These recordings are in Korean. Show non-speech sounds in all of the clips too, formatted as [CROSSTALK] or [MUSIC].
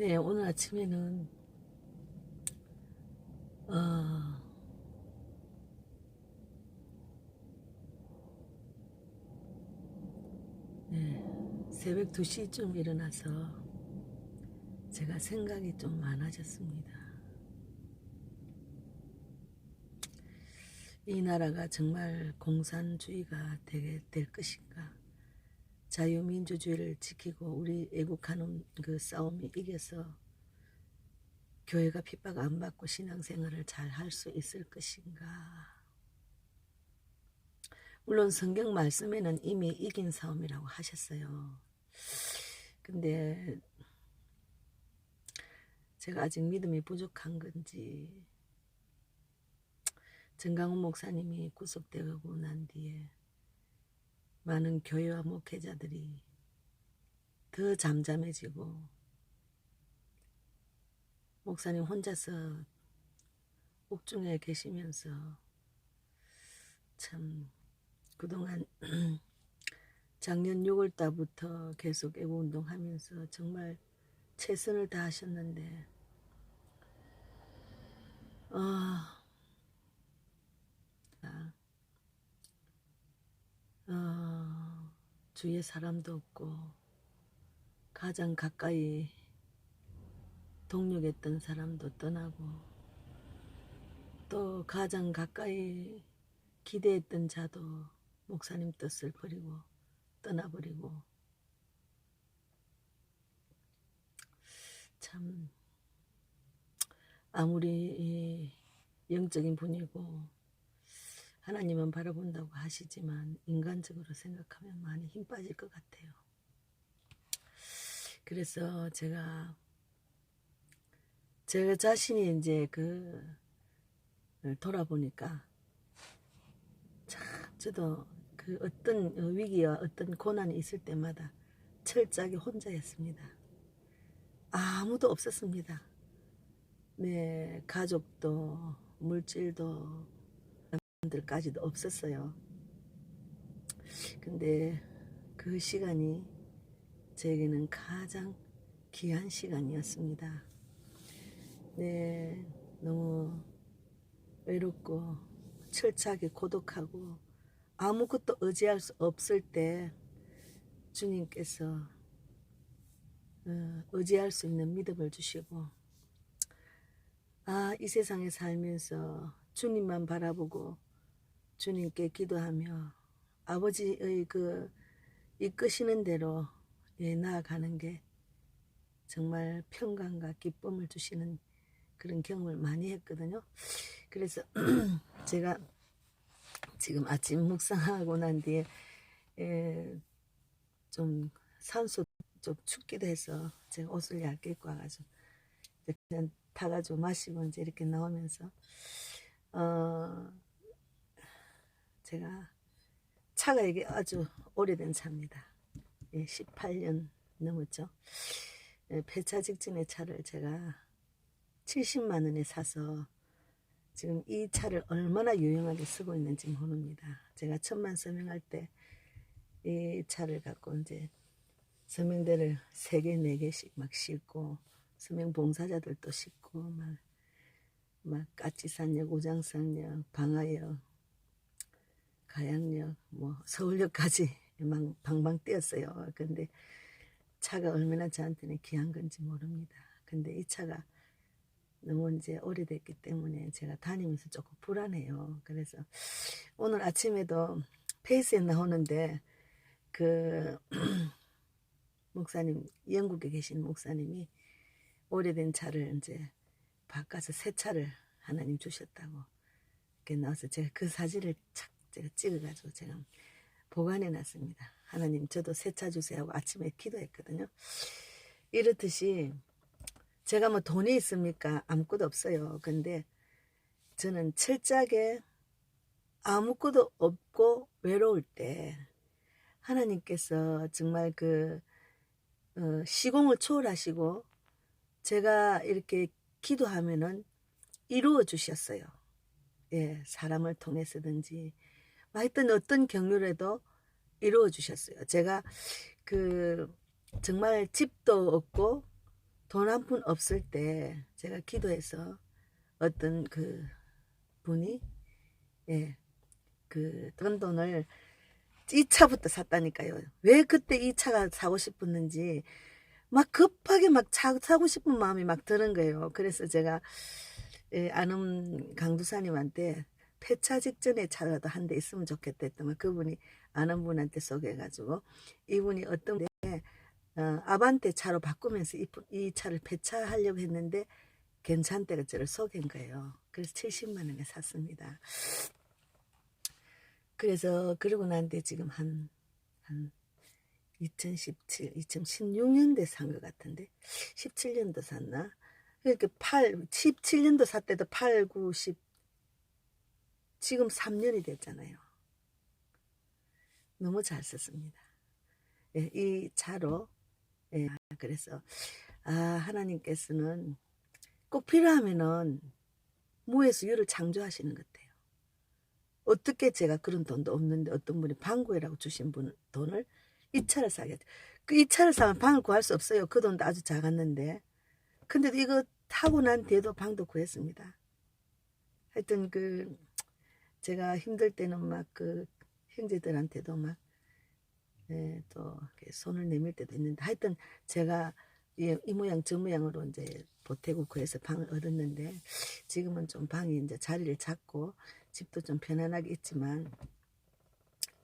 네, 오늘 아침에는 어, 네, 새벽 2시쯤 일어나서 제가 생각이 좀 많아졌습니다. 이 나라가 정말 공산주의가 되게 될 것인가? 자유민주주의를 지키고 우리 애국하는 그 싸움이 이겨서 교회가 핍박 안 받고 신앙생활을 잘 할 수 있을 것인가? 물론 성경 말씀에는 이미 이긴 싸움이라고 하셨어요. 근데 제가 아직 믿음이 부족한 건지 정강훈 목사님이 구속되고 난 뒤에 많은 교회와 목회자들이 더 잠잠해지고 목사님 혼자서 옥중에 계시면서 참 그동안 [CLEARS THROAT] 작년 6월 달부터 계속 애국 운동하면서 정말 최선을 다하셨는데 아, 아, 어, 주위에 사람도 없고 가장 가까이 동력했던 사람도 떠나고 또 가장 가까이 기대했던 자도 목사님 뜻을 버리고 떠나버리고. 참 아무리 이 영적인 분이고 하나님은 바라본다고 하시지만 인간적으로 생각하면 많이 힘 빠질 것 같아요. 그래서 제가 제 자신이 이제 그 돌아보니까 참 저도 그 어떤 위기와 어떤 고난이 있을 때마다 철저하게 혼자였습니다. 아무도 없었습니다. 네, 가족도 물질도 들까지도 없었어요. 근데 그 시간이 저에게는 가장 귀한 시간이었습니다. 네, 너무 외롭고 철저하게 고독하고 아무것도 의지할 수 없을 때 주님께서 어, 의지할 수 있는 믿음을 주시고 아, 이 세상에 살면서 주님만 바라보고 주님께 기도하며 아버지의 그 이끄시는 대로 예, 나아가는 게 정말 평강과 기쁨을 주시는 그런 경험을 많이 했거든요. 그래서 [CLEARS THROAT] 제가 지금 아침 묵상하고 난 뒤에 예, 좀 산소 좀 춥기도 해서 제가 옷을 얇게 입고 와가지고 그냥 타가지고 마시고 이제 이렇게 나오면서 어 제가 차가 이게 아주 오래된 차입니다. 예, 18년 넘었죠. 예, 폐차 직전의 차를 제가 70만 원에 사서 지금 이 차를 얼마나 유용하게 쓰고 있는지 모릅니다. 제가 천만 서명할 때 이 차를 갖고 이제 서명대를 세 개, 네 개씩 막 싣고 서명 봉사자들도 싣고 막, 막 까치산역, 우장산역, 방화역, 가양역, 뭐 서울역까지 [LAUGHS] 막 방방 뛰었어요. 근데 차가 얼마나 저한테는 귀한 건지 모릅니다. 근데 이 차가 너무 이제 오래됐기 때문에 제가 다니면서 조금 불안해요. 그래서 오늘 아침에도 페이스에 나오는데 그 [CLEARS THROAT] 목사님 영국에 계신 목사님이 오래된 차를 이제 바꿔서 새 차를 하나님 주셨다고 이렇게 나와서 제가 그 사진을 착 제가 찍어가지고 제가 보관해 놨습니다. 하나님 저도 새차 주세요 하고 아침에 기도했거든요. 이렇듯이 제가 뭐 돈이 있습니까? 아무것도 없어요. 근데 저는 철저하게 아무것도 없고 외로울 때 하나님께서 정말 그 어, 시공을 초월하시고 제가 이렇게 기도하면은 이루어 주셨어요. 예, 사람을 통해서든지 하여튼 어떤 경로라도 이루어 주셨어요. 제가 그 정말 집도 없고 돈 한 푼 없을 때 제가 기도해서 어떤 그 분이 예, 그돈 돈을 이 차부터 샀다니까요. 왜 그때 이 차가 사고 싶었는지 막 급하게 막 차, 사고 싶은 마음이 막 드는 거예요. 그래서 제가 예, 아는 강두사님한테 폐차 직전에 차라도 한 대 있으면 좋겠다 했더만 그분이 아는 분한테 소개해가지고 이분이 어떤 데 어, 아반떼 차로 바꾸면서 이, 부- 이 차를 폐차하려고 했는데 괜찮대가 저를 속인 거예요. 그래서 70만 원에 샀습니다. 그래서 그러고 난 뒤에 지금 한, 한 2017, 2016년도에 산것 같은데 17년도 샀나? 이렇게 8, 17년도 샀 때도 8, 9, 10 지금 3년이 됐잖아요. 너무 잘 썼습니다. 예, 이 차로 예, 그래서 아 하나님께서는 꼭 필요하면은 무에서 유를 창조하시는 것 같아요. 어떻게 제가 그런 돈도 없는데 어떤 분이 방구회라고 주신 분 돈을 이 차를 사게 그이 차를 사면 방을 구할 수 없어요. 그 돈도 아주 작았는데 근데도 이거 타고 난 뒤에도 방도 구했습니다. 하여튼 그 제가 힘들 때는 막 그 형제들한테도 막 예, 손을 내밀 때도 있는데 하여튼 제가 이, 이 모양 저 모양으로 이제 보태고 그래서 방을 얻었는데 지금은 좀 방이 이제 자리를 잡고 집도 좀 편안하게 있지만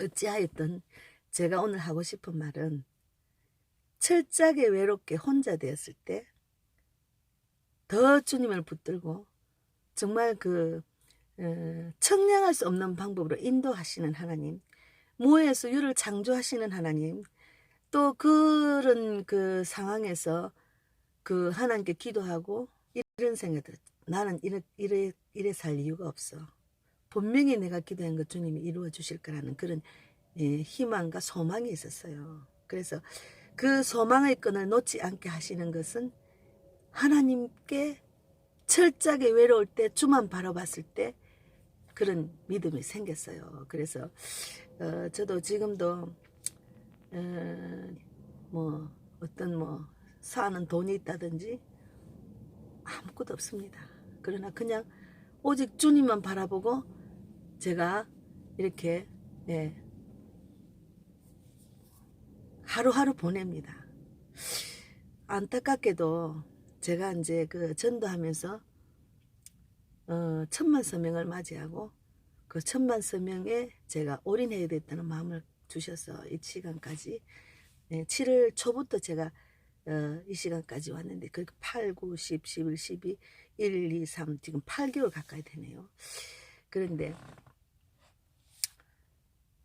어찌하였든 제가 오늘 하고 싶은 말은 철저하게 외롭게 혼자 되었을 때 더 주님을 붙들고 정말 그 어, 청량할 수 없는 방법으로 인도하시는 하나님, 무에서 유를 창조하시는 하나님, 또 그런 그 상황에서 그 하나님께 기도하고 이런 생각이 들어요. 나는 이래, 이래, 이래 살 이유가 없어. 분명히 내가 기도한 것 주님이 이루어 주실 거라는 그런 예, 희망과 소망이 있었어요. 그래서 그 소망의 끈을 놓지 않게 하시는 것은 하나님께 철저하게 외로울 때 주만 바라봤을 때 그런 믿음이 생겼어요. 그래서 어, 저도 지금도 어, 뭐 어떤 뭐 사는 돈이 있다든지 아무것도 없습니다. 그러나 그냥 오직 주님만 바라보고 제가 이렇게 예, 하루하루 보냅니다. 안타깝게도 제가 이제 그 전도하면서 어, 천만 서명을 맞이하고 그 천만 서명에 제가 올인해야 됐다는 마음을 주셔서 이 시간까지 네, 7월 초부터 제가 어, 이 시간까지 왔는데 그 8, 9, 10, 11, 12, 1, 2, 3 지금 8개월 가까이 되네요. 그런데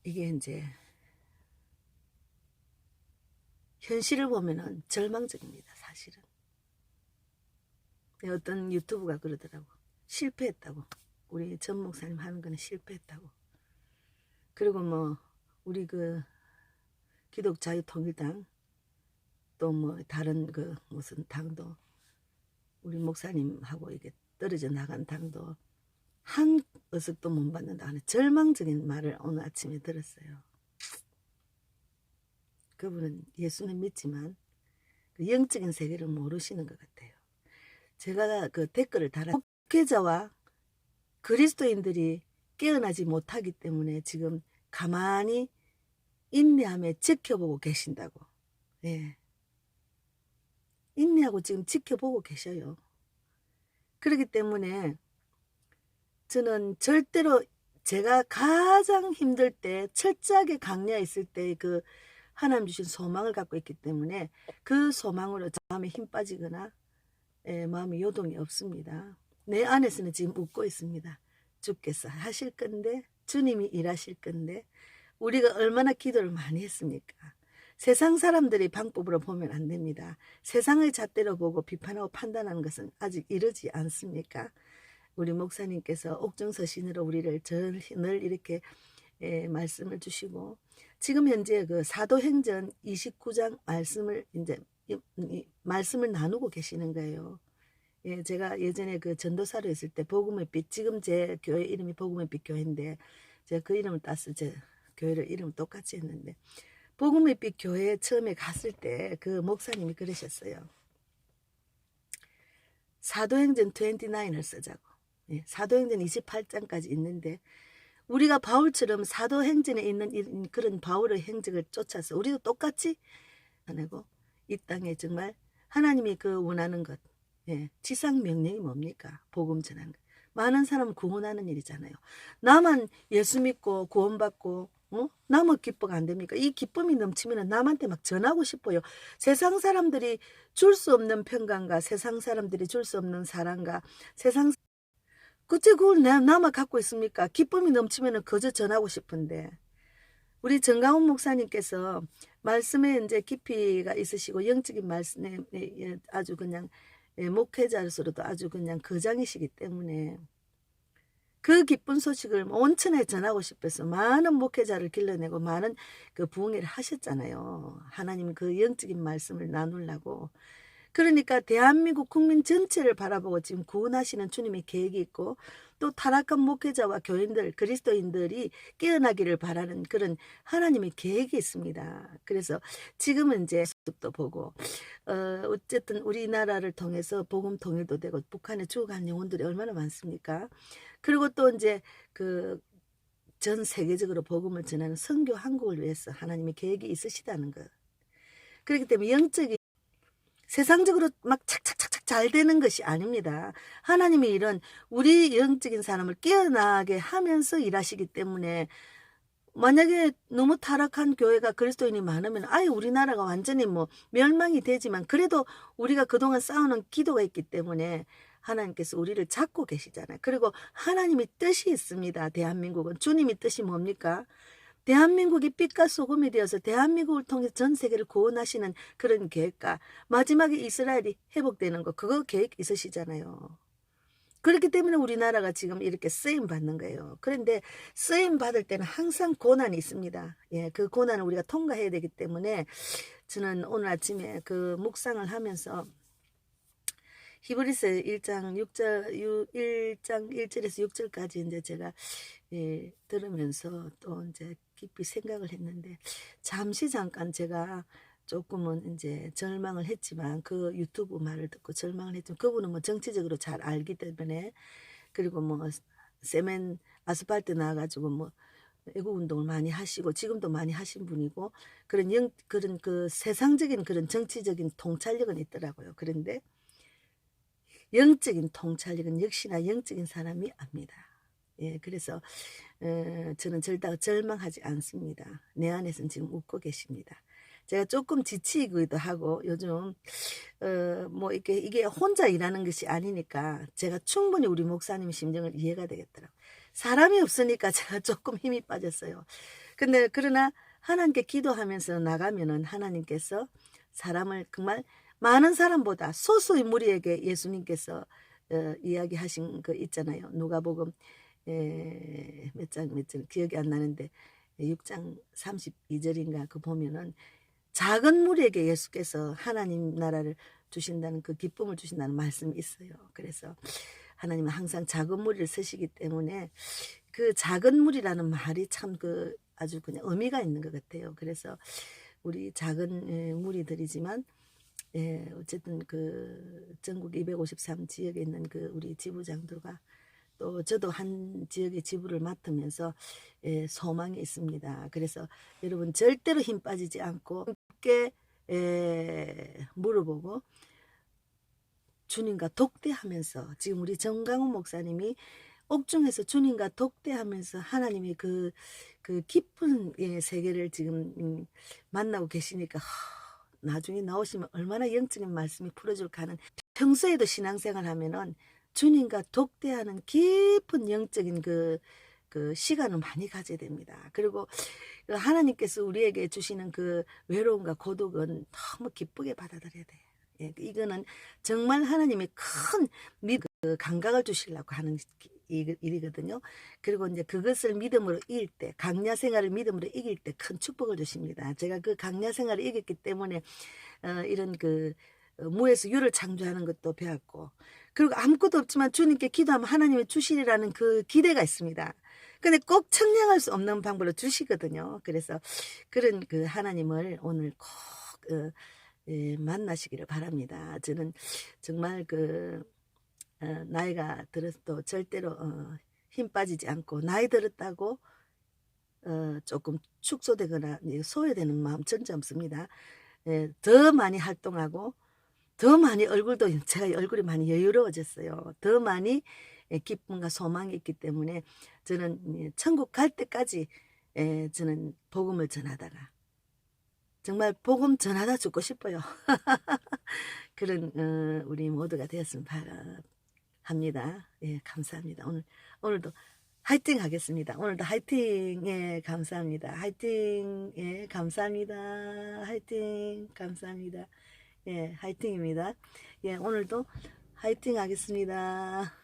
이게 이제 현실을 보면은 절망적입니다, 사실은. 네, 어떤 유튜브가 그러더라고. 실패했다고. 우리 전 목사님 하는 거는 실패했다고. 그리고 뭐, 우리 그, 기독자유통일당, 또 뭐, 다른 그, 무슨 당도, 우리 목사님하고 이게 떨어져 나간 당도, 한 어석도 못 받는다 하는 절망적인 말을 오늘 아침에 들었어요. 그분은 예수는 믿지만, 그 영적인 세계를 모르시는 것 같아요. 제가 그 댓글을 달아 목회자와 그리스도인들이 깨어나지 못하기 때문에 지금 가만히 인내하며 지켜보고 계신다고. 예. 인내하고 지금 지켜보고 계셔요. 그렇기 때문에 저는 절대로 제가 가장 힘들 때 철저하게 강ля에 있을 때 그 하나님 주신 소망을 갖고 있기 때문에 그 소망으로 마음에 힘 빠지거나 예, 마음이 요동이 없습니다. 내 안에서는 지금 웃고 있습니다. 주께서 하실 건데 주님이 일하실 건데 우리가 얼마나 기도를 많이 했습니까? 세상 사람들의 방법으로 보면 안 됩니다. 세상의 잣대로 보고 비판하고 판단하는 것은 아직 이르지 않습니까? 우리 목사님께서 옥정서신으로 우리를 늘, 늘 이렇게 예, 말씀을 주시고 지금 현재 그 사도행전 29장 말씀을 이제 말씀을 나누고 계시는 거예요. 예, 제가 예전에 그 전도사로 있을 때 복음의 빛 지금 제 교회 이름이 복음의 빛 교회인데 제가 그 이름을 땄을 제 교회를 이름 똑같이 했는데 복음의 빛 교회에 처음에 갔을 때 그 목사님이 그러셨어요. 사도행전 29을 쓰자고. 예, 사도행전 28장까지 있는데 우리가 바울처럼 사도행전에 있는 이- 그런 바울의 행적을 쫓아서 우리도 똑같이 하고 이 땅에 정말 하나님이 그 원하는 것, 예, 지상 명령이 뭡니까? 복음 전하는 것. 많은 사람 구원하는 일이잖아요. 나만 예수 믿고 구원받고 어? 나만 기뻐가 안 됩니까? 이 기쁨이 넘치면 남한테 막 전하고 싶어요. 세상 사람들이 줄 수 없는 평강과 세상 사람들이 줄 수 없는 사랑과 세상 그째 그걸 나, 나만 갖고 있습니까? 기쁨이 넘치면 거저 전하고 싶은데 우리 정강훈 목사님께서 말씀에 이제 깊이가 있으시고 영적인 말씀에 예, 아주 그냥 예, 목회자로서도 아주 그냥 거장이시기 때문에 그 기쁜 소식을 온천에 전하고 싶어서 많은 목회자를 길러내고 많은 그 부흥회를 하셨잖아요. 하나님 그 영적인 말씀을 나누려고. 그러니까 대한민국 국민 전체를 바라보고 지금 구원하시는 주님의 계획이 있고 또 타락한 목회자와 교인들, 그리스도인들이 깨어나기를 바라는 그런 하나님의 계획이 있습니다. 그래서 지금은 이제 도 보고 어, 어쨌든 우리나라를 통해서 복음 통일도 되고 북한에 죽어간 영혼들이 얼마나 많습니까? 그리고 또 이제 그 전 세계적으로 복음을 전하는 선교 한국을 위해서 하나님의 계획이 있으시다는 것. 그렇기 때문에 영적인 세상적으로 막 착착착착 잘 되는 것이 아닙니다. 하나님이 이런 우리 영적인 사람을 깨어나게 하면서 일하시기 때문에 만약에 너무 타락한 교회가 그리스도인이 많으면 아예 우리나라가 완전히 뭐 멸망이 되지만 그래도 우리가 그동안 쌓아놓은 기도가 있기 때문에 하나님께서 우리를 잡고 계시잖아요. 그리고 하나님의 뜻이 있습니다. 대한민국은 주님의 뜻이 뭡니까? 대한민국이 빛과 소금이 되어서 대한민국을 통해 전 세계를 구원하시는 그런 계획과 마지막에 이스라엘이 회복되는 거 그거 계획 있으시잖아요. 그렇기 때문에 우리나라가 지금 이렇게 쓰임 받는 거예요. 그런데 쓰임 받을 때는 항상 고난이 있습니다. 예, 그 고난을 우리가 통과해야 되기 때문에 저는 오늘 아침에 그 묵상을 하면서 히브리서 1장 6절 1장 1절에서 6절까지 이제 제가 예, 들으면서 또 이제 깊이 생각을 했는데 잠시 잠깐 제가 조금은 이제 절망을 했지만 그 유튜브 말을 듣고 절망을 했지만 그분은 뭐 정치적으로 잘 알기 때문에 그리고 뭐 세멘 아스팔트 나와가지고 뭐 애국 운동을 많이 하시고 지금도 많이 하신 분이고 그런 영 그런 그 세상적인 그런 정치적인 통찰력은 있더라고요. 그런데 영적인 통찰력은 역시나 영적인 사람이 압니다. 예, 그래서 어, 저는 절대 절망하지 않습니다. 내 안에서는 지금 웃고 계십니다. 제가 조금 지치기도 하고 요즘 어, 뭐 이게 이게 혼자 일하는 것이 아니니까 제가 충분히 우리 목사님 심정을 이해가 되겠더라고. 사람이 없으니까 [LAUGHS] 제가 조금 힘이 빠졌어요. 근데 그러나 하나님께 기도하면서 나가면은 하나님께서 사람을 정말 많은 사람보다 소수의 무리에게 예수님께서 어, 이야기하신 거 있잖아요. 누가복음 예, 몇 장 몇 장 기억이 안 나는데 6장 32절인가 그 보면은 작은 무리에게 예수께서 하나님 나라를 주신다는 그 기쁨을 주신다는 말씀이 있어요. 그래서 하나님은 항상 작은 무리를 쓰시기 때문에 그 작은 무리라는 말이 참 그 아주 그냥 의미가 있는 것 같아요. 그래서 우리 작은 예, 무리들이지만 예, 어쨌든 그 전국 253 지역에 있는 그 우리 지부장들과 또 저도 한 지역의 지부를 맡으면서 예, 소망이 있습니다. 그래서 여러분 절대로 힘 빠지지 않고 함께 예, 물어보고 주님과 독대하면서 지금 우리 정강훈 목사님이 옥중에서 주님과 독대하면서 하나님의 그, 그 깊은 예, 세계를 지금 음, 만나고 계시니까 하, 나중에 나오시면 얼마나 영적인 말씀이 풀어줄까 하는 평소에도 신앙생활 하면은 주님과 독대하는 깊은 영적인 그, 그 시간을 많이 가져야 됩니다. 그리고 그 하나님께서 우리에게 주시는 그 외로움과 고독은 너무 기쁘게 받아들여야 돼요. 예, 이거는 정말 하나님이 큰 믿, 그 감각을 주시려고 하는 일- 일이거든요. 그리고 이제 그것을 믿음으로 이길 때, 강야 생활을 믿음으로 이길 때 큰 축복을 주십니다. 제가 그 강야 생활을 이겼기 때문에 어, 이런 그 어, 무에서 유를 창조하는 것도 배웠고, 그리고 아무것도 없지만 주님께 기도하면 하나님이 주시리라는 그 기대가 있습니다. 근데 꼭 청량할 수 없는 방법으로 주시거든요. 그래서 그런 그 하나님을 오늘 꼭 어, 예, 만나시기를 바랍니다. 저는 정말 그 어, 나이가 들어도 절대로 어, 힘 빠지지 않고 나이 들었다고 어, 조금 축소되거나 소외되는 마음 전혀 없습니다. 예, 더 많이 활동하고 더 많이 얼굴도 [LAUGHS] 제가 얼굴이 많이 여유로워졌어요. 더 많이 예, 기쁨과 소망이 있기 때문에 저는 예, 천국 갈 때까지 예, 저는 복음을 전하다가 정말 복음 전하다 죽고 싶어요. [LAUGHS] 그런 어, 우리 모두가 되었으면 바, 합니다. 예, 감사합니다. 오늘 오늘도 화이팅 하겠습니다. 오늘도 화이팅 예, 감사합니다. 화이팅 예, 감사합니다. 화이팅 감사합니다. 예, 화이팅입니다. 예, 오늘도 화이팅 하겠습니다.